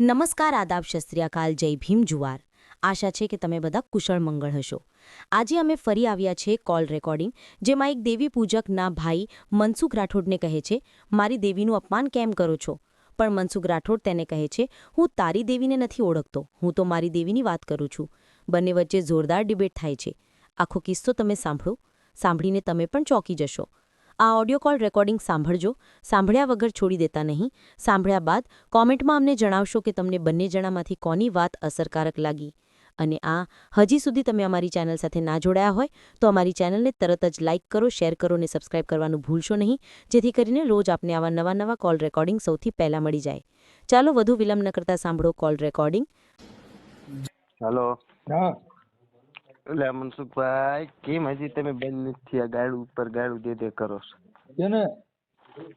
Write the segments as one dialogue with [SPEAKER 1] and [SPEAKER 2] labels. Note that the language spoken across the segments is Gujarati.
[SPEAKER 1] નમસ્કાર, આદાબ શસ્ત્રીયાકાલ જય ભીમ, જુવાર. આશા છે કે તમે બધા કુશળ મંગળ હશો. આજે અમે ફરી આવ્યા છે કોલ રેકોર્ડિંગ, જેમાં એક દેવી પૂજકના ભાઈ મનસુખ રાઠોડને કહે છે, મારી દેવીનું અપમાન કેમ કરો છો? પણ મનસુખ રાઠોડ તેને કહે છે, હું તારી દેવીને નથી ઓળખતો. હું તો મારી દેવીની વાત કરું છું. બંને વચ્ચે જોરદાર ડિબેટ થાય છે. આખો કિસ્સો તમે સાંભળો. સાંભળીને તમે પણ ચોંકી જશો. આ ઓડિયો કોલ રેકોર્ડિંગ સાંભળજો. સાંભળ્યા વગર છોડી દેતા નહીં. સાંભળ્યા બાદ કોમેન્ટમાં અમને જણાવશો કે તમને બંને જણામાંથી કોની વાત અસરકારક લાગી. અને આ હજી સુધી તમે અમારી ચેનલ સાથે ના જોડાયા હોય તો અમારી ચેનલને તરત જ લાઇક કરો શેર કરો અને સબસ્ક્રાઇબ કરવાનું ભૂલશો નહીં. જેથી કરીને રોજ આપને આવા નવા નવા કોલ રેકોર્ડિંગ સૌથી પહેલાં મળી જાય. ચાલો વધુ વિલંબ ન કરતા સાંભળો કોલ રેકોર્ડિંગ
[SPEAKER 2] હેલો
[SPEAKER 3] હા.
[SPEAKER 2] એટલે મનસુખભાઈ કેમ હજી તમે બંધ નથી થયા ગાડું ઉપર ગાડું દે દે કરો છો?
[SPEAKER 3] એને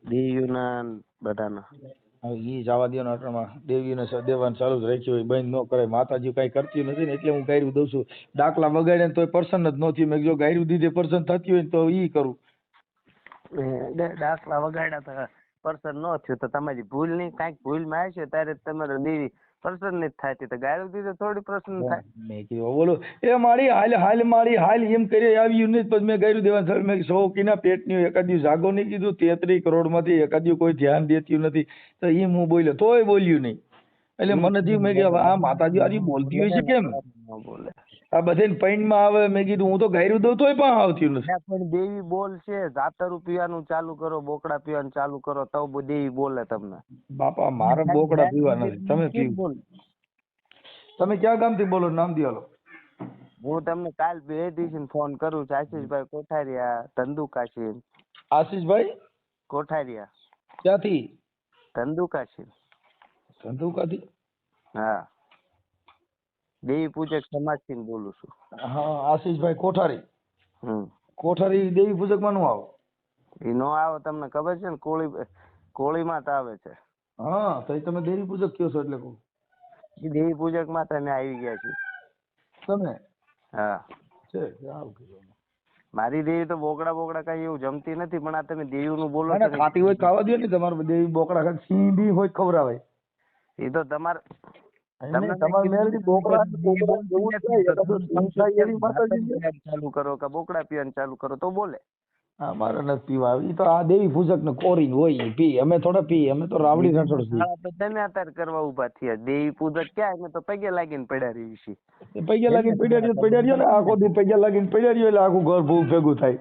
[SPEAKER 2] દેવીઓના બધાના.
[SPEAKER 3] હવે ઈ જવા દો ને અટણમાં. દેવીને દેવાન ચાલુ જ રાખ્યું હોય બંધ ન કરે માતાજી કઈ કરતી નથી ને એટલે હું ગાયરું દઉં છું. દાખલા વગાડે તોય પ્રસન્ન જ નથી મેં જો ગાયરું દીધે પર્સન થતી હોય તો ઈ કરું.
[SPEAKER 2] દાખલા વગાડ્યા તો પર્સન ન થયું. તો તમારી ભૂલ નહીં કાંઈક ભૂલમાં છે ત્યારે તમારે દેવી પર્સન નહીં થતી તો ગાળું તો થોડી પ્રસન્ન થાય.
[SPEAKER 3] મેં કીધું બોલો. એ મારી હાલ હાલ મારી હાલ એમ કરી આવ્યું નહીં પછી મેં ગાયું દેવા સર મેં સો કીના પેટની એકાદી જાગો નહીં કીધું તેત્રીસ કરોડમાંથી એકાદી કોઈ ધ્યાન દેતું નથી. તો એમ હું બોલ્યો તોય બોલ્યું નહીં. એટલે મને થયું મેં કે આ માતાજી આજે બોલતી હોય છે કેમ?
[SPEAKER 2] બોલે.
[SPEAKER 3] આ બધે પૈણમાં આવે મેં કીધું હું તો ગાયરું દઉં તોય પણ આવતી નથી.
[SPEAKER 2] પણ દેવી બોલ છે જાતરું પીવાનું ચાલુ કરો બોકડા પીવાનું ચાલુ કરો તો દેવી બોલે તમને.
[SPEAKER 3] બાપા મારે બોકડા પીવા નથી તમે પીવો. તમે ક્યાં ગામથી બોલો? નામ દિયાલો
[SPEAKER 2] હું તમને કાલ બે દિવસે ફોન કરું છું આશીષભાઈ કોઠારિયા ધંધુકાશી
[SPEAKER 3] આશીષભાઈ?
[SPEAKER 2] કોઠારિયા.
[SPEAKER 3] ક્યાંથી?
[SPEAKER 2] ધંધુકાશી
[SPEAKER 3] ધંધુકાથી?
[SPEAKER 2] હા. દેવી પૂજક સમાજથી બોલું છું.
[SPEAKER 3] હા આશીષભાઈ કોઠારી.
[SPEAKER 2] હમ.
[SPEAKER 3] કોઠારી દેવી પૂજકમાં નું આવો?
[SPEAKER 2] એ નો આવે તમને ખબર છે ને કોળી કોળીમાં જ આવે છે.
[SPEAKER 3] હા તો તમે દેવી પૂજક કયો છો એટલે કહું.
[SPEAKER 2] એ દેવી પૂજકમાં તમે આવી ગયા છે
[SPEAKER 3] તમે?
[SPEAKER 2] હા.
[SPEAKER 3] છે આવું કીધું.
[SPEAKER 2] મારી દેવી તો બોકડા બોકડા કઈ એવું જમતી નથી પણ આ તમે બોલો
[SPEAKER 3] ના, ને, ખાતી હોય ખાવા દે ને તમારું દેવી બોકડા સિંહ હોય ખવડાવે ખવડાવાય.
[SPEAKER 2] એ તો તમારે ચાલુ કરો કે બોકડા પીવાનું ચાલુ કરો તો બોલે.
[SPEAKER 3] હા મારે નથી પીવા આવી તો આ દેવી પૂજક ને કોરી હોય પી. અમે થોડા પી અમે તો રાવડી રસોડ છીએ.
[SPEAKER 2] તમે અત્યારે કરવા ઊભા થયા. દેવી પૂજક ક્યાં? અમે તો પગે લાગીને પડ્યા રહી છીએ.
[SPEAKER 3] પૈયા લાગીને પડ્યા રહ્યો પડ્યા રહ્યો ને? આખો દી પગે લાગીને પડ્યા રહ્યો એટલે આખું ઘર ભૂખ ભેગું થાય.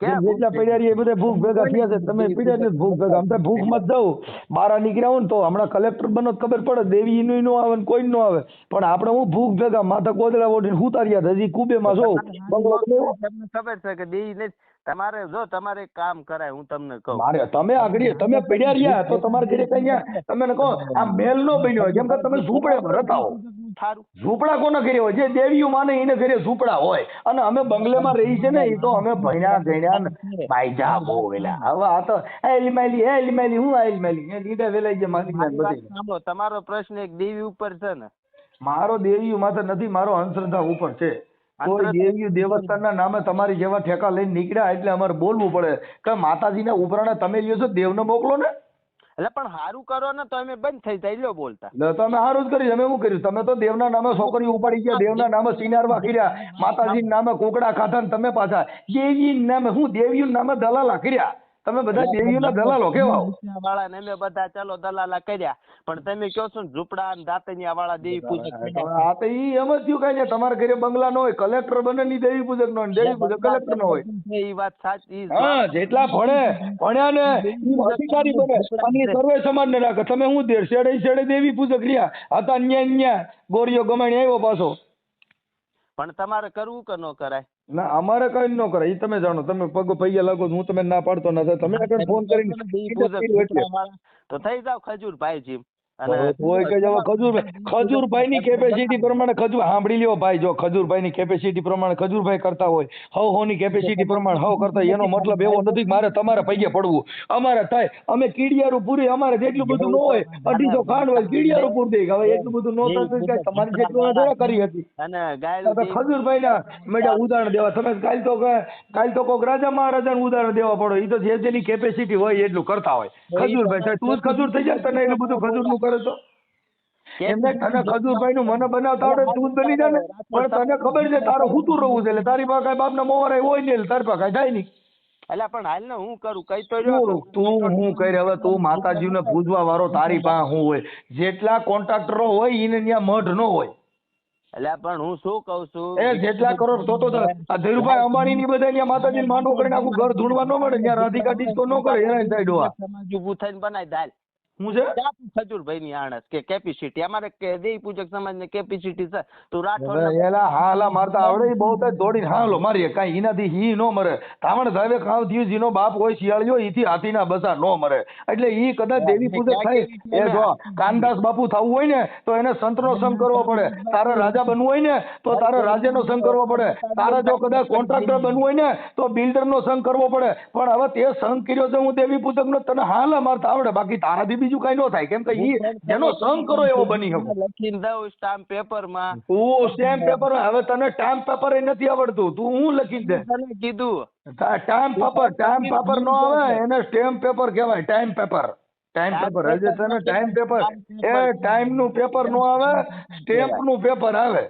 [SPEAKER 3] જેટલા પડ્યા રહ્યા બધા ભૂખ ભેગા થયા છે. તમે પડ્યા નથી ભૂખ ભેગા. આમ તો ભૂખમાં જ બહાર નીકળ્યા હોય ને તો હમણાં કલેક્ટર બનો ખબર પડે દેવી ઈનું નો આવે ને કોઈ નો આવે. પણ આપણે હું ભૂખ ભેગા માથા કોદળા ઓઢીને હુતાર્યા હજી બંગલો
[SPEAKER 2] તમને ખબર છે કે દેવી તમારે જો તમારે કામ કરાય હું તમને કહું.
[SPEAKER 3] મારે તમે આગળ તમે પડ્યા રહ્યા તો તમારે ઘરે કઈ તમે કહો આ મેલ નો બન્યો કેમ કે તમે ઝૂંપડે રહેતા હો.
[SPEAKER 2] સારું
[SPEAKER 3] ઝૂંપડા કોને ઘરે હોય? જે દેવીઓ માને એને ઘરે ઝૂંપડા હોય. અને અમે બંગલેમાં રહી છે ને એ તો અમે ભણ્યા ગણ્યા પાયજા બહુ વેલા. હવે આ તો એ લીમાયલી એ લીમાયલી હું આ લીમાયલી એ લીધા વેલાઈ ગયા મારી
[SPEAKER 2] મારી સાંભળો તમારો પ્રશ્ન એક દેવી ઉપર છે ને.
[SPEAKER 3] મારો દેવી માથે નથી મારો અંધશ્રદ્ધા ઉપર છે. કોઈ દેવી દેવસ્થાનના નામે તમારી જેવા ઠેકા લઈને નીકળ્યા એટલે અમારે બોલવું પડે. કે માતાજીને ઉપરાણે તમે લ્યો છો દેવને મોકલો ને.
[SPEAKER 2] એટલે પણ સારું કરો ને તો અમે બંધ થઈ જાય, લ્યો બોલતા.
[SPEAKER 3] તમે સારું જ કર્યું અમે શું કર્યું તમે તો દેવના નામે છોકરી ઉપાડી ગયા, દેવના નામે સિનારવા કર્યા માતાજી નામે કોકડા ખાધા ને તમે પાછા દેવી નામે, હું દેવી નામે દલાલા કર્યા તમે બધા દેવીઓના દલાલો કેવા
[SPEAKER 2] વાળા ને અમે બધા ચાલો દલાલા કર્યા. પણ તમે કહો છો ને ઝૂપડા ને દાતનિયા વાળા દેવી પૂજક.
[SPEAKER 3] આ તો ઈ એમ જ થયું કઈ ને તમારા ઘરે બંગલા નો હોય કલેક્ટર બને ની દેવી પૂજક નો દેવી પૂજક કલેક્ટર નો હોય.
[SPEAKER 2] એ વાત સાચી
[SPEAKER 3] હા જેટલા ભણે ભણ્યા ને ઈ અધિકારી બને. અને સર્વે સમાજ ને રાખે. તમે હું દેર શેડે શેડે દેવી પૂજક રહ્યા. હતા ન્યા ન્યા ગોરીઓ ગમાણી આવ્યો પાછો.
[SPEAKER 2] પણ તમારે કરવું કે ન કરાય?
[SPEAKER 3] ના અમારે કઈ ન કરાય. એ તમે જાણો તમે પગ પૈયા લાગો હું તમે ના પાડતો નથી તમે આગળ ફોન કરીને.
[SPEAKER 2] તો થઈ જાવ
[SPEAKER 3] કે હવે ખજૂરભાઈ ખજૂરભાઈ ની કેપેસિટી પ્રમાણે ખજૂર સાંભળી લ્યો ભાઈ જો ખજૂરભાઈ ની કેપેસિટી પ્રમાણે ખજૂરભાઈ કરતા હોય હવ હો ની કેપેસિટી પ્રમાણે હવ કરતા એનો મતલબ એવો નથી મારે તમારે પૈયે પડવું. અમારે થાય અમે કીડિયારું પૂરી અમારે જેટલું બધું ન હોય અઢીસો ખાંડ હોય કીડિયારું પૂરી દઈ હવે એટલું બધું ન થતું તમારી જેટલું થોડા કરી હતી.
[SPEAKER 2] અને ગાય
[SPEAKER 3] તો ખજૂરભાઈ ના મેડા ઉદાહરણ દેવા. તમે કાલ તો ક- કાલ તો કોક રાજા મહારાજાનું ઉદાહરણ દેવા પડો. એ તો જે જેની કેપેસિટી હોય એટલું કરતા હોય. ખજૂરભાઈ સાહેબ તું જ ખજૂર થઈ જાય તને એટલું બધું ખજૂરનું કરે તો એમને તને ખજુરભાઈ નું મને બનાવતા આવડે તું બની જા ને પણ તને ખબર છે તારે હુતું રહું છે એટલે તારી પાસે કઈ બાપ ના મોવારે હોય ને તારી પાસે કઈ થાય નહીં.
[SPEAKER 2] એટલે પણ હાલ ને હું કરું? કઈ તો
[SPEAKER 3] તું. હું કરી હવે તું માતાજીને પૂજવા વાળો તારી પાસે હું હોય. જેટલા કોન્ટ્રાક્ટરો હોય એને ત્યાં મઢ ન હોય.
[SPEAKER 2] એટલે પણ હું શું કઉ છું?
[SPEAKER 3] એ જેટલા કરોડ તો તો આ ધીરુભાઈ અંબાણી ની બધા ત્યાં માતાજી માંડવો કરીને આખું ઘર ધૂણવા ન મળે ત્યાં રાધિકા ડિસ્કો ન કરે એના સાઈડ
[SPEAKER 2] ઊભું થઈને બનાવી દાલ.
[SPEAKER 3] હું છે?
[SPEAKER 2] ખજૂરભાઈ ની આણસ કે કેપેસિટી અમારે કે દેવી પૂજક સમાજની કેપેસિટી છે. તું રાઠોડ
[SPEAKER 3] એલા હાલા મારતા આવડે બહુ જ દોડીને. હાલો મારીએ. કાંઈ એનાથી હી નો મરે. ધામણ સાહેબે ખાવ થયું જેનો બાપ હોય શિયાળિયો ઈથી હાથીના બસા નો મરે. એટલે ઈ કદાચ દેવી પૂજક થાય. એ જો કાનદાસ બાપુ થવું હોય ને તો એને સંતનો સંગ કરવો પડે. તારે રાજા બનવું હોય ને તો તારે રાજાનો સંગ કરવો પડે. તારે જો કદાચ કોન્ટ્રાક્ટર બનવું હોય ને તો બિલ્ડરનો સંગ કરવો પડે. પણ હવે તે સંગ કર્યો છે હું દેવી પૂજકનો. તને હાલા મારતા આવડે. બાકી તારાથી બીજું કઈ ન થાય. કેમ કે ઈ જેનો સંગ કરો એવો બની શકો.
[SPEAKER 2] લખી દઉં સ્ટામ્પ પેપરમાં
[SPEAKER 3] તું સ્ટેમ્પ પેપર હવે તને સ્ટામ્પ પેપર નથી આવડતું. તું હું લખી દે?
[SPEAKER 2] તને કીધું.
[SPEAKER 3] ટાઈમ પેપર ટાઈમ પેપર નો આવે એને સ્ટેમ્પ પેપર કહેવાય ટાઈમ પેપર ટાઈમ પેપર હજે તને ટાઈમ પેપર એ ટાઈમનું પેપર નો આવે સ્ટેમ્પનું પેપર આવે.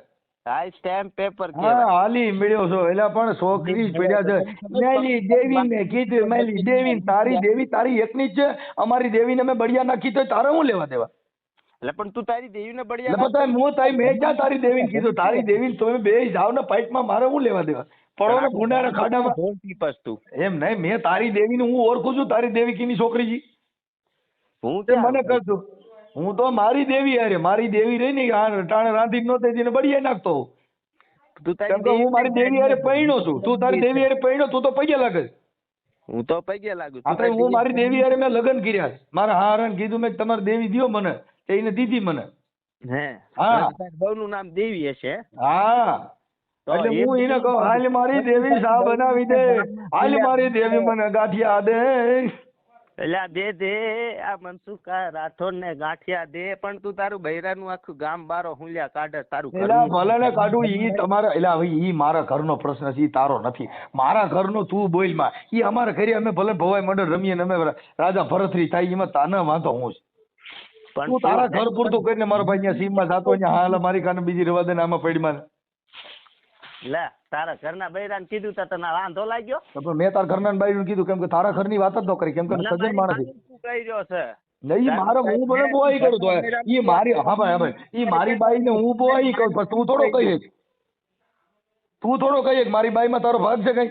[SPEAKER 2] હા સ્ટેમ્પ પેપર કે
[SPEAKER 3] હાલી મળ્યો છો. એટલે પણ છોકરી પડ્યા છે. મેલી દેવી મે કીધું મેલી દેવી તારી દેવી તારી એકની જ છે. અમારી દેવીને મે બળિયા નાખી તો તારે હું લેવા દેવા?
[SPEAKER 2] એટલે પણ તું તારી દેવીને
[SPEAKER 3] એટલે
[SPEAKER 2] બળિયા
[SPEAKER 3] બધા હું તારી મેં ક્યાં તારી દેવીને કીધું? તારી દેવીને તમે બે જાવ ને પાઇપમાં મારે હું લેવા દેવા? પડો ને ગુંડાના ખાડામાં.
[SPEAKER 2] ઢોલ ટીપસ તું.
[SPEAKER 3] એમ નહીં મેં તારી દેવીને હું ઓળખું છું તારી દેવી કીની છોકરી જી
[SPEAKER 2] હું
[SPEAKER 3] તે મને કહેજો. હું તો મારી દેવી હારે મારી દેવી રહી ને આ ટાણે રાંધી નો થઈ ને બળીએ નાખતો
[SPEAKER 2] તું તારી
[SPEAKER 3] દેવી હું મારી દેવી હારે પૈણો છું. તું તારી દેવી હારે પૈણો તું તો પૈયા લાગે.
[SPEAKER 2] હું તો પૈગે લાગુ
[SPEAKER 3] આપણે હું મારી દેવી હારે મેં લગ્ન કર્યા મારા મારા હારણ કીધું મેં તમારી દેવી દિયો મને તેને દીધી મને.
[SPEAKER 2] હે
[SPEAKER 3] હા.
[SPEAKER 2] બહુ નું નામ દેવી હશે?
[SPEAKER 3] હા. એટલે હું એને કહું હાલ મારી દેવી સા બનાવી દે. હાલ મારી દેવી મને ગાંઠિયા દે.
[SPEAKER 2] એટલે દે દે આ મનસુખા રાઠોડ ને ગાંઠિયા દે પણ તું તારું બૈરાનું આખું ગામ બારો હુંલ્યા કાઢે તારું
[SPEAKER 3] એલા ભલે ને કાઢું ઈ તમારા એલા હવે ઈ મારા ઘરનો પ્રશ્ન છે ઈ તારો નથી. મારા ઘરનો તું બોલમાં. ઈ અમારા ઘરે અમે ભલે ભવાઈ મંડળ રમીએ ને અમે રાજા ભરતરી થાય એમાં તાને વાંધો હું છું.
[SPEAKER 2] પણ
[SPEAKER 3] તું તારા ઘર પૂરતું કરીને મારો ભાઈ અહીંયા સીમમાં જાતો અહીંયા હાલ મારી કાને બીજી રવા દે ને આમાં પડીમાં
[SPEAKER 2] લે તારા ઘરના બૈરાને કીધું તો તને વાંધો લાગ્યો?
[SPEAKER 3] તો પણ મેં તારા ઘરના બાઈ કીધું કેમ કે તારા ઘરની વાત જ ન કરી કેમ કે
[SPEAKER 2] સજન
[SPEAKER 3] માણસ.
[SPEAKER 2] કહી રહ્યો છે?
[SPEAKER 3] નહીં મારે હું બોલે બોઈ કરું તો ઈ મારી હા ભાઈ હા ભાઈ ઈ મારી બાઈ ને હું બોઈ કરું પણ તું થોડો કહીએ. તું થોડો કહીએ મારી બાઈ માં તારો ભાગ છે કઈ?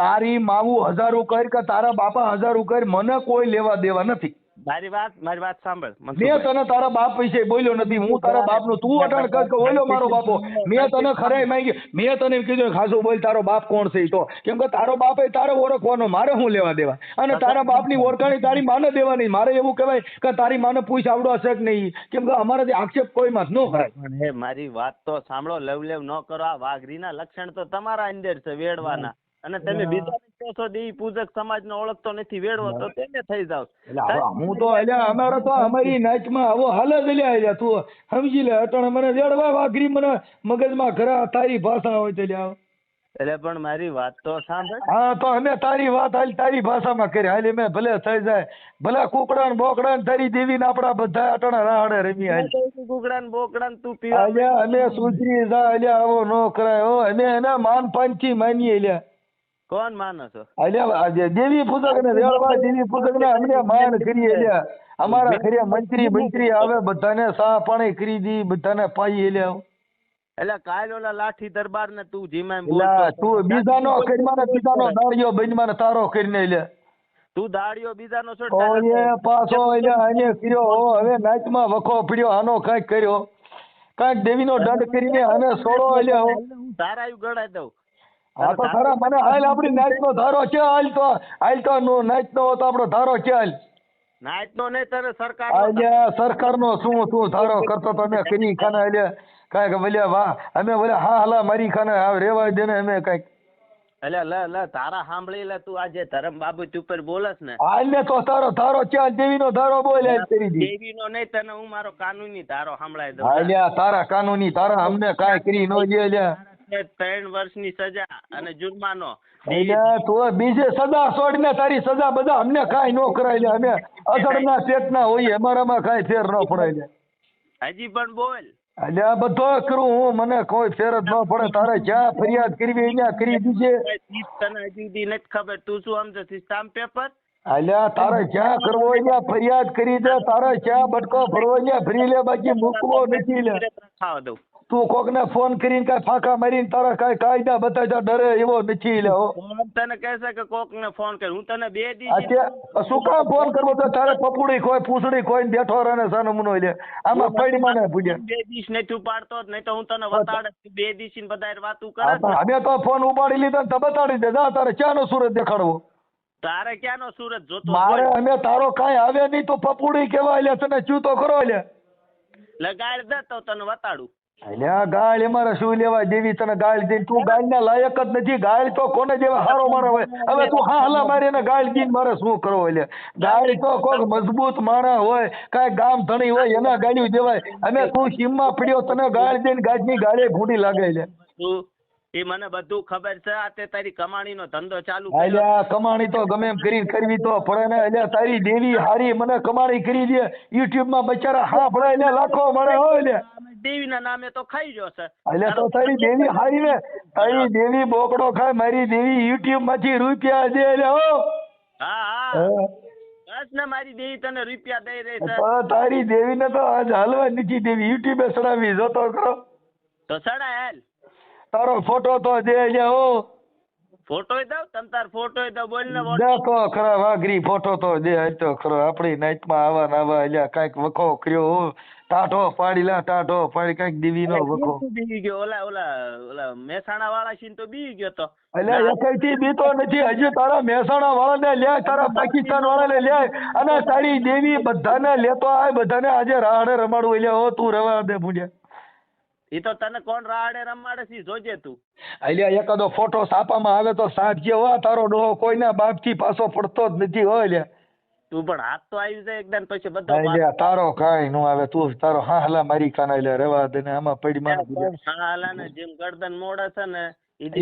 [SPEAKER 3] તારી માવું હજારો કર કે તારા બાપા હજારો કર મને કોઈ લેવા દેવા નથી.
[SPEAKER 2] મારી વાત મારી વાત સાંભળ
[SPEAKER 3] મેં તને તારા બાપ વિશે બોલ્યો નથી હું તારા બાપનું તું અટાણ કર કે ઓલો મારો બાપો. મેં તને ખરાઈ માંગી મેં તને કીધું ખાસું બોલ તારો બાપ કોણ છે તો? કેમ કે તારો બાપ એ તારે ઓળખવાનો મારે હું લેવા દેવા? અને તારા બાપની ઓળખાણી તારી માને દેવાની મારે એવું કહેવાય કે તારી માને પૂછ આવડો હશે કે નહીં? કેમ કે અમારે આક્ષેપ કોઈ માં ન કરાય
[SPEAKER 2] હે મારી વાત તો સાંભળો લવલેવ ન કરો આ વાઘરીના લક્ષણ તો તમારા અંદર છે વેડવાના. અને તમે બીજા કહો છો પૂજક સમાજને ઓળખતો નથી વેડવો તો તેને થઈ જાવ.
[SPEAKER 3] હું તો અલ્યા અમારે તો અમારી નાચમાં આવો હાલ જ લ્યા અલ્યા તું સમજી લે અટણ મને વેડવા વાઘરી મને મગજમાં ખરા તારી ભાષા હોય તો લ્યા
[SPEAKER 2] એટલે પણ મારી વાત તો સાંભળ.
[SPEAKER 3] હા તો અમે તારી વાત હાલ તારી ભાષામાં કરી હાલ મેં ભલે થઈ જાય. ભલે કુકડા ને બોકડા ને તારી દેવી ને આપડા બધા અટાણા રાહડે રમી હાલ.
[SPEAKER 2] કુકડા ને બોકડા ને તું પીવા
[SPEAKER 3] અલ્યા અમે સુધરી જા અલ્યા આવો નો કરાય. હો અમે એના માન પાંચી માનીએ લ્યા.
[SPEAKER 2] કોણ માનો છો?
[SPEAKER 3] અલ્યા દેવી પૂજક ને રેળવા દેવી પુસ્તક ને અમને માન કરીએ અલ્યા અમારા ઘરે મંત્રી મંત્રી આવે બધાને સા પાણી કરી દી બધાને પાઈ અલ્યા
[SPEAKER 2] એટલે કાલ ઓલા લાઠી દરબાર ને તું જીમાં બોલ.
[SPEAKER 3] તું બીજાનો કરીમાં ને બીજાનો દાળિયો બનીમાં તારો કરીને લે.
[SPEAKER 2] તું દાડિયો બીજાનો છો
[SPEAKER 3] ઓય પાછો એટલે આને કર્યો હવે નાચમાં વખો પડ્યો આનો કાંઈક કર્યો. કાંઈક દેવીનો દંડ કરીને આને સોળો એટલે
[SPEAKER 2] તારા ગળાઈ દઉં.
[SPEAKER 3] આ તો ખરા મને હાલ આપણી નાચનો ધારો છે હાલ તો હાલ તો નો નાચનો હતો આપણો ધારો છે હાલ.
[SPEAKER 2] નાઈટ નો નહીં તને સરકાર
[SPEAKER 3] અલ્યા સરકારનો શું શું ધારો કરતો તો અમે કરી ખાને અલ્યા કાંઈક બોલ્યા વાહ. અમે બોલ્યા હા હલા મારી ખાને રેવા દે ને અમે કાંઈક.
[SPEAKER 2] એટલે લે લે તારા સાંભળી લે તું આજે ધરમ બાબુ ઉપર બોલસ ને.
[SPEAKER 3] હાલને તો તારો તારો ચાલ દેવીનો ધારો બોલે કરી દી.
[SPEAKER 2] દેવી નો નહીં તને હું મારો કાનૂની ધારો સંભળાઈ દઉં
[SPEAKER 3] હાલ્યા તારા કાનૂની તારા અમને કાંઈ કરી નો દે અલ્યા
[SPEAKER 2] છે ત્રણ વર્ષની સજા અને જુર્માનો.
[SPEAKER 3] તો બીજે સજા છોડીને તારી સજા બધા અમને કાંઈ નો કરાય ને અમે અસડના પેટના હોઈએ અમારામાં કાંઈ ફેર ન પડે ને
[SPEAKER 2] હજી પણ બોલ.
[SPEAKER 3] અલ્યા બધો કરું હું મને કોઈ ફેર જ ન પડે. તારે જ્યાં ફરિયાદ કરવી અહીંયા કરી દીજે
[SPEAKER 2] તને હજી સુધી નથી ખબર. તું શું સમજે છે સ્ટામ્પ પેપર
[SPEAKER 3] અલ્યા તારે જ્યાં કરવો ત્યાં ફરિયાદ કરી દે. તારે જ્યાં બટકો ભરવો ત્યાં ભરી લે. બાકી મૂકવો નથી લે.
[SPEAKER 2] ખાવા દઉં.
[SPEAKER 3] તું કોકને ફોન કરીને કઈ ફાંકા મારીને તારા કઈ કાયદા બતાવતા ડરે એવો નથી લે હો
[SPEAKER 2] તને કહે છે કે કોક ને ફોન કર હું તને બે દી
[SPEAKER 3] અત્યારે શું કામ ફોન કરવો? તો તારે પપુડી કોઈ પૂછડી કોઈ બેઠો રહે સાનો મુનો લે આમાં પડી મને પૂજે
[SPEAKER 2] બે દિવસ નથી તું પાડતો નહીં તો હું તને વતાડે બે દિવસ ને બધા વાતું કરે
[SPEAKER 3] અમે તો ફોન ઉપાડી લીધો ને તો બતાડી દે જા તારે ક્યાંનો સુરત દેખાડવો?
[SPEAKER 2] તારે ક્યાંનો સુરત જોતો
[SPEAKER 3] મારે અમે તારો કઈ આવે નહીં તો પપુડી કેવાય લે તને ચૂતો કરો લે.
[SPEAKER 2] લગાડ દે તો તને વતાડું.
[SPEAKER 3] અલ્યા ગાળ અમારે શું લેવા દેવી તને ગાળ દે તું ગાળના લાયક જ નથી. ગાળ તો કોને જેવા હારો મારો હોય. હવે તું હા હલા મારી એને ગાળ દઈને મારે શું કરવો એટલે? ગાળ તો કોક મજબૂત માણસ હોય કાંઈ ગામ ધણી હોય એના ગાળ્યું દેવાય. અને તું સીમમાં પડ્યો તને ગાળ દઈને ગાજની ગાળે ભૂંડી લાગે
[SPEAKER 2] તું એ મને બધું ખબર છે. આ તે તારી કમાણીનો ધંધો ચાલુ
[SPEAKER 3] અલ્યા કમાણી તો ગમે એમ કરી કરવી તો પડે ને. અલ્યા તારી દેવી હારી મને કમાણી કરી દે. યુટ્યુબમાં બચારા હા પડે અલ્યા લાખો મળે હો અલ્યા.
[SPEAKER 2] દેવી ના નામે તો ખાઈ જો છે.
[SPEAKER 3] અલ્યા તો તારી દેવી હારી ને. તારી દેવી બોકડો ખાય મારી દેવી યુટ્યુબમાંથી રૂપિયા દે અલ્યા હો.
[SPEAKER 2] હા હા. બસ ને મારી દેવી તને રૂપિયા દઈ રહી છે.
[SPEAKER 3] તારી દેવી ને તો આજ હાલવા નથી દેવી. યુટ્યુબે સડાવી જોતો કરો.
[SPEAKER 2] તો સડા હેલ.
[SPEAKER 3] તારો ફોટો તો દે એટલે હો.
[SPEAKER 2] ફોટો દઉં? તમ તાર ફોટો દઉં? બોલ ને
[SPEAKER 3] ખરા વાઘરી ફોટો તો દે. તો ખરો આપણી નાઈટમાં આવા ને આવા કાંઈક વખો કર્યો હો. ટાઢો પાડી લા ટાઢો પાડી કાંઈક દેવીનો વખો.
[SPEAKER 2] તું ગયો. ઓલા ઓલા ઓલા મહેસાણા વાળા છીએ ને તો બી ગયો તો.
[SPEAKER 3] એટલે એકઈથી બીતો નથી. હજી તારા મહેસાણા વાળાને લે તારા પાકિસ્તાન વાળાને લે અને તારી દેવી બધાને લેતો આય બધાને આજે રાહડે રમાડવું. એટલે હો તું રવા દે પૂજ્યા
[SPEAKER 2] એ તો તને કોણ રાડે રમાડે છે જોજે તું.
[SPEAKER 3] અલ્યા એકાદો ફોટો સાપામાં આવે તો સાચજે હો તારો ડોહો કોઈના બાપથી પાછો પડતો જ નથી હોય અલ્યા.
[SPEAKER 2] તું પણ હાથ તો આવી જાય એકદમ પછી બધો
[SPEAKER 3] અલ્યા તારો કાઈ નો આવે તું તારો હા હલા મારી કાના એટલે રેવા દે ને આમાં પડી માં પૂજ્યા.
[SPEAKER 2] હા હાલા ને જેમ ગરદન મોડે છે ને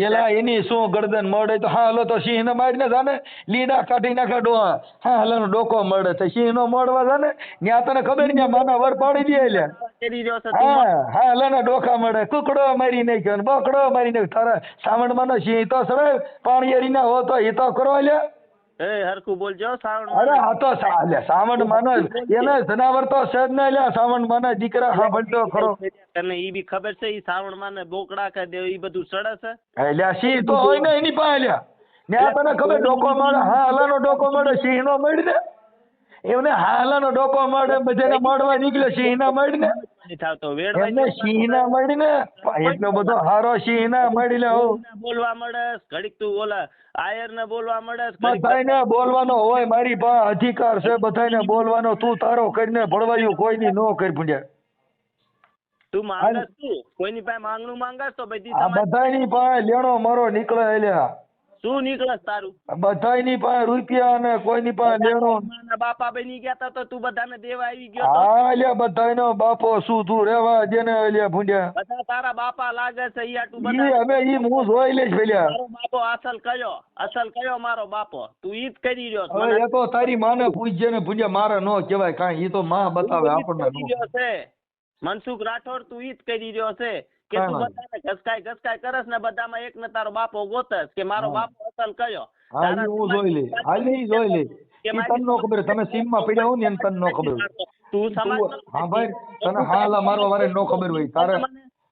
[SPEAKER 3] એલા એની શું ગરદન મળે તો હા હલો તો સિંહ ને મારીને જાને લીડા કાઢી નાખે ડોહા. હા હલાનો ડોકો મળે તો સિંહ નો મળવા જાને ત્યાં તને ખબર ને માના વર પાડી દે એટલે
[SPEAKER 2] કરી રહ્યો છે
[SPEAKER 3] હા હા લેને ડોકા મળે. કુકડો મારી નાખ્યો ને બકડો મારી નાખ્યો. તારે સાવણમાં નો સિંહ તો સરે પાણીયરી ના હો તો એ તો કરો લે.
[SPEAKER 2] એ હરખું બોલજો સાવણ
[SPEAKER 3] અરે આ તો લે સાવણ માનો એને જનાવર તો સજ ના લે સાવણ માના દીકરા હા ભણતો ખરો.
[SPEAKER 2] તને ઈ બી ખબર છે ઈ સાવણ માને બોકડા કે દે ઈ બધું સડે છે?
[SPEAKER 3] એટલે સિંહ તો હોય ને એની પાસે લ્યા ને આ તને ખબર ડોકો મળે? હા હલાનો ડોકો મળે સિંહ નો મળી. ને એમને હાલાનો ડોકો મળે બધાને મળવા નીકળ્યો સિંહ ના મળી ને એમને
[SPEAKER 2] વેડવાઈ
[SPEAKER 3] સિંહ ના મળી ને એટલો બધો હારો સિંહ ના મળી લે
[SPEAKER 2] બોલવા મળે ઘડીક તું ઓલા આયર ને બોલવા મળે
[SPEAKER 3] બધાને બોલવાનો હોય મારી પાસે અધિકાર છે બધાને બોલવાનો તું તારો કરીને ભળવાયું કોઈની નો કરી પૂજ્યા
[SPEAKER 2] તું માંગસ તું? કોઈની પાસે માંગણું માંગસ તો બધી
[SPEAKER 3] બધાની પાસે લેણો મરો નીકળે એલ્યા.
[SPEAKER 2] શું નીકળસ તારું?
[SPEAKER 3] બધાની પાસે રૂપિયા અને કોઈની પાસે લેણો
[SPEAKER 2] બાપા બની ગયા તા તો તું બધાને દેવા આવી ગયો
[SPEAKER 3] હા અલ્યા બધાયનો બાપો શું તું રેવા જેને અલ્યા ભૂંડ્યા.
[SPEAKER 2] બધા તારા બાપા લાગે છે ઈ આટલું બધા
[SPEAKER 3] અમે ઈ હું જોઈ લઈશ પેલ્યા
[SPEAKER 2] મારો બાપો અસલ કયો? અસલ કયો મારો બાપો? તું ઈ જ કરી રહ્યો છે.
[SPEAKER 3] એ તો તારી માને પૂછજે ને ભૂંડ્યા મારે નો કહેવાય કાઈ. ઈ તો માં બતાવે આપણને નો.
[SPEAKER 2] મનસુખ રાઠોડ તું ઈ જ કરી રહ્યો છે. કે તું બધાને ઘસકાય ઘસકાય કરસ ને બધામાં એક ને તારો બાપો ગોતસ કે મારો. બાપો અસલ કયો?
[SPEAKER 3] હાલી હું જોઈ લે હાલી જોઈ
[SPEAKER 2] લે
[SPEAKER 3] ઈ નો ખબર તમે સીમમાં પડ્યા હો ને તને નો ખબર.
[SPEAKER 2] તું સમાજ
[SPEAKER 3] હા ભાઈ તને હા હલા મારવા વારે નો ખબર હોય. તારે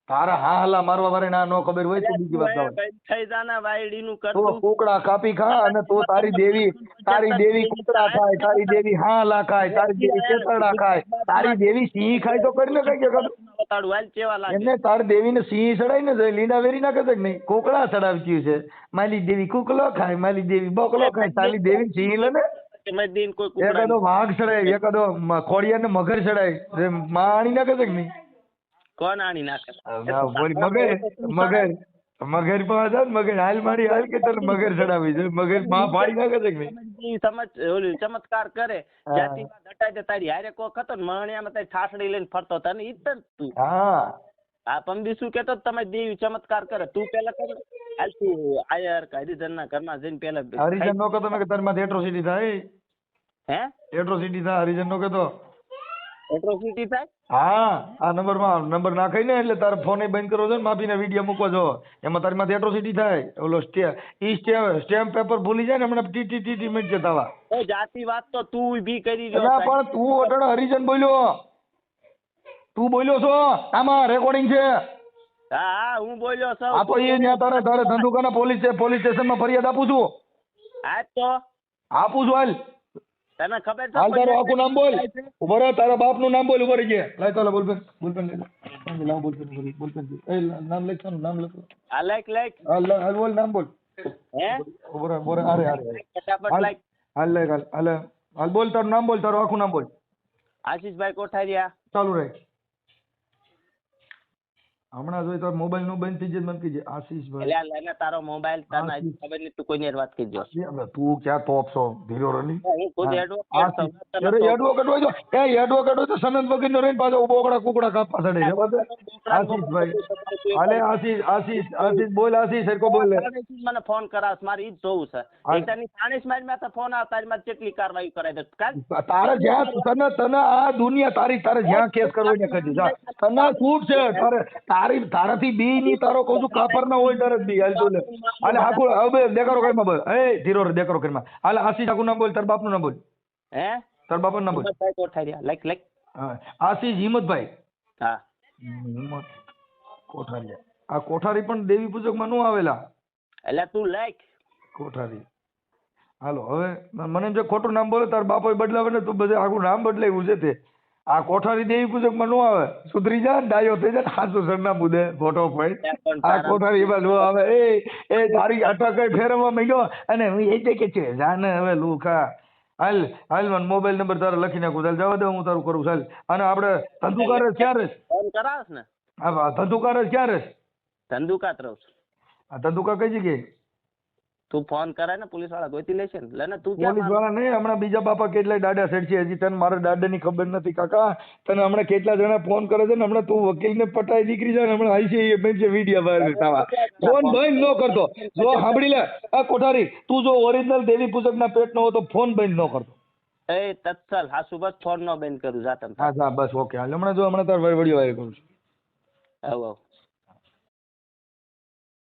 [SPEAKER 3] તારા હા હાલા મારવા વારે ના નો ખબર હોય તો બીજી વાત જાવ
[SPEAKER 2] થઈ જાના વાયડી
[SPEAKER 3] નું
[SPEAKER 2] કરતું
[SPEAKER 3] કુકડા કાપી ખા અને તો તારી દેવી તારી દેવી કુકડા ખાય તારી દેવી હા હાલા ખાય તારી દેવી કેતરડા ખાય. તારી દેવી સિંહ ખાય તો કરીને કઈ કે ખબર
[SPEAKER 2] હાલ કેવા લાગે?
[SPEAKER 3] એમને તાર દેવીને સિંહ ચડાય ને લીંડા વેરી નાખે કે નહીં. કોકડા ચડાવતી છે. માલી દેવી કુકલો ખાય માલી દેવી બકલો ખાય તાલી દેવી સિંહ લે ને એકાદો વાઘ ચડાય એકાદો મ- ખોડિયાને મગર ચડાય. માં માણી નાખે છે કે નહીં.
[SPEAKER 2] કોણ આણી નાખે?
[SPEAKER 3] મગર મગર. મગર પાસે ને મગર હાલ મારી હાલ કે તને મગર ચડાવી છે? મગરમાં પાડી નાખે છે કે નહીં?
[SPEAKER 2] સમજ ઓલી ચમત્કાર કરે.
[SPEAKER 3] જાતિ
[SPEAKER 2] જાતિમાં દટાઈ દે તારી હારે કોક હતો ને મણિયામાં તારી ઠાસડી લઈને ફરતો તને ઈ જ તું.
[SPEAKER 3] હા.
[SPEAKER 2] આ પમદી શું કેતો તમે દેવી ચમત્કાર કરે. તું પેલા કર. હાલ તું આયર કે હરિજન ના ઘરમાં જઈને પેલા
[SPEAKER 3] હરિજન નો કહેતો મેં કે તારી માં એટ્રોસિટી થાય.
[SPEAKER 2] હે?
[SPEAKER 3] એટ્રોસિટી થાય હરિજન નો કહેતો.
[SPEAKER 2] એટ્રોસિટી થાય?
[SPEAKER 3] હા આ નંબરમાં નંબર નાખાય ને એટલે તારે ફોન બંધ કરો છો ને માફીના વીડિયો મૂકો છો. એમાં તારી માથે એટ્રોસિટી થાય. ઓલો સ્ટે ઈ સ્ટે સ્ટેમ્પ પેપર ભૂલી જાય ને હમણાં ટી ટી ટી ટી મિનિટ જતા
[SPEAKER 2] વા જાતિ વાત તો તું ઊભી કરી રહ્યો
[SPEAKER 3] પણ તું અટણ હરિજન બોલ્યો. તું બોલ્યો છો? આમાં રેકોર્ડિંગ છે.
[SPEAKER 2] હા હા બોલ્યો છું.
[SPEAKER 3] આ તો એ ત્યાં તારે તારે ધંધુકાના પોલીસ પોલીસ સ્ટેશનમાં ફરિયાદ આપું છું.
[SPEAKER 2] હા તો?
[SPEAKER 3] આપું છું હાલ.
[SPEAKER 2] તને ખબર છે
[SPEAKER 3] હાલ તારું આખું નામ બોલ? ઊભો રહે તારા બાપનું નામ બોલ ઊભો રહી ગયા. લાય ચાલો બોલપેન બોલપેન લઈ લે. લાવ બોલપેન રહી, બોલપેન એ નામ લખ તારું નામ લખ.
[SPEAKER 2] આ લાઈક લાઈક
[SPEAKER 3] હાલ હાલ બોલ નામ બોલ.
[SPEAKER 2] હે?
[SPEAKER 3] ઊભો રહે ઊભો રહે. અરે અરે
[SPEAKER 2] ફટાફટ
[SPEAKER 3] હાલ
[SPEAKER 2] લાઈક
[SPEAKER 3] હાલ લે હાલ હાલ. હાલ બોલ તારું નામ બોલ તારું આખું નામ બોલ.
[SPEAKER 2] આશીષભાઈ કોઠારિયા.
[SPEAKER 3] ચાલુ રહે હમણાં જોઈ તો મોબાઈલનું બંધ થઈ જાય મને કીજે આશીષભાઈ.
[SPEAKER 2] એટલે આ તારો મોબાઈલ
[SPEAKER 3] તારા
[SPEAKER 2] ખબર નહીં તું કોઈને વાત કરજો
[SPEAKER 3] તું ક્યાં ટોપ છો? ધીરો.
[SPEAKER 2] છું.
[SPEAKER 3] અરે એડવોકેટ હોય તો એ એડવોકેટ હોય તો સનત વગર નો રહીને પાછો બોકડા કુકડા કાપવા ચડે? આશીષભાઈ હાલે આશીષ આશીષ આશીષ બોલ આશીષ સરકો બોલ.
[SPEAKER 2] મને ફોન કરાવશ મારે ઈ જ જોવું છે.
[SPEAKER 3] હા.
[SPEAKER 2] સાણીસ મારી માથે ફોન આવતા તારી માથે કેટલી કાર્યવાહી કરાય દે
[SPEAKER 3] તારે જ્યાં તને તને આ દુનિયા તારી તારે જ્યાં કેસ કરવો ને કરજો જા. તને છૂટ છે તારે તારી તારાથી બી ની તારો કહું છું કાપર ના હોય જ બી હાલ તું લે હાલે આખું હવે દેખાડો કઈ બોલ. એ ધીરો રે દેખાડો કઈ હાલે આશીષ આખું ના બોલ તાર બાપનું ના બોલ.
[SPEAKER 2] હે?
[SPEAKER 3] તાર બાપ ના બોલ.
[SPEAKER 2] Like like.
[SPEAKER 3] આશીષ હિંમતભાઈ.
[SPEAKER 2] હા.
[SPEAKER 3] હિંમત કોઠારી. આ કોઠારી પણ દેવી પૂજકમાં નું આવેલા.
[SPEAKER 2] એટલે તું લાઈક.
[SPEAKER 3] કોઠારી. હાલો હવે મને જો ખોટું નામ બોલે તાર બાપોએ બદલાવે ને તું બધે આખું નામ બદલાવ્યું છે તે. આ કોઠારી દેવી પૂજકમાં નો આવે. સુધરી જા ડાયો થઈ જાય હાચું સરનામું દે ફોટો પડ. આ કોઠારી એમાં નો આવે. એ એ તારી અટક ફેરવવા માંડ્યો? અને હું એ જે કે છે જાને હવે લુખા હાલ હાલ મને મોબાઈલ નંબર તારે લખી નાખું. ચાલ જવા દે હું તારું કરું. ચાલ. અને આપણે ધંધુકાર જ ક્યાં રહેશ?
[SPEAKER 2] ફોન કરાવસ ને?
[SPEAKER 3] આ ધંધુકાર જ ક્યાં રહેશ?
[SPEAKER 2] ધંધુકાત રહું છું.
[SPEAKER 3] આ ધંધુકા કઈ જગ્યાએ?
[SPEAKER 2] તું ફોન કરે ને પોલીસવાળા ગોતી લેશે ને લે ને તું
[SPEAKER 3] પોલીસવાળા નહીં હમણાં બીજા બાપા કેટલાય દાડા સેટ છે હજી તને મારા દાદાની ખબર નથી કાકા તને હમણાં કેટલા જણા ફોન કરે છે ને હમણાં તું વકીલને પટાઈ દીકરી જાય ને હમણાં આવી છે એ વીડિયો બહાર તાવા ફોન બંધ ન કરતો જો સાંભળી લે આ કોઠારી તું જો ઓરિજિનલ દેવી પૂજકના પેટનો હોય તો ફોન બંધ ન કરતો
[SPEAKER 2] એ તત્સલ હા સુબહ ફોન નો બેન કરું જાતમ
[SPEAKER 3] હા હા બસ ઓકે હાલ હમણાં જો હમણાં તાર વડીયો આવી કરું છું
[SPEAKER 2] આવ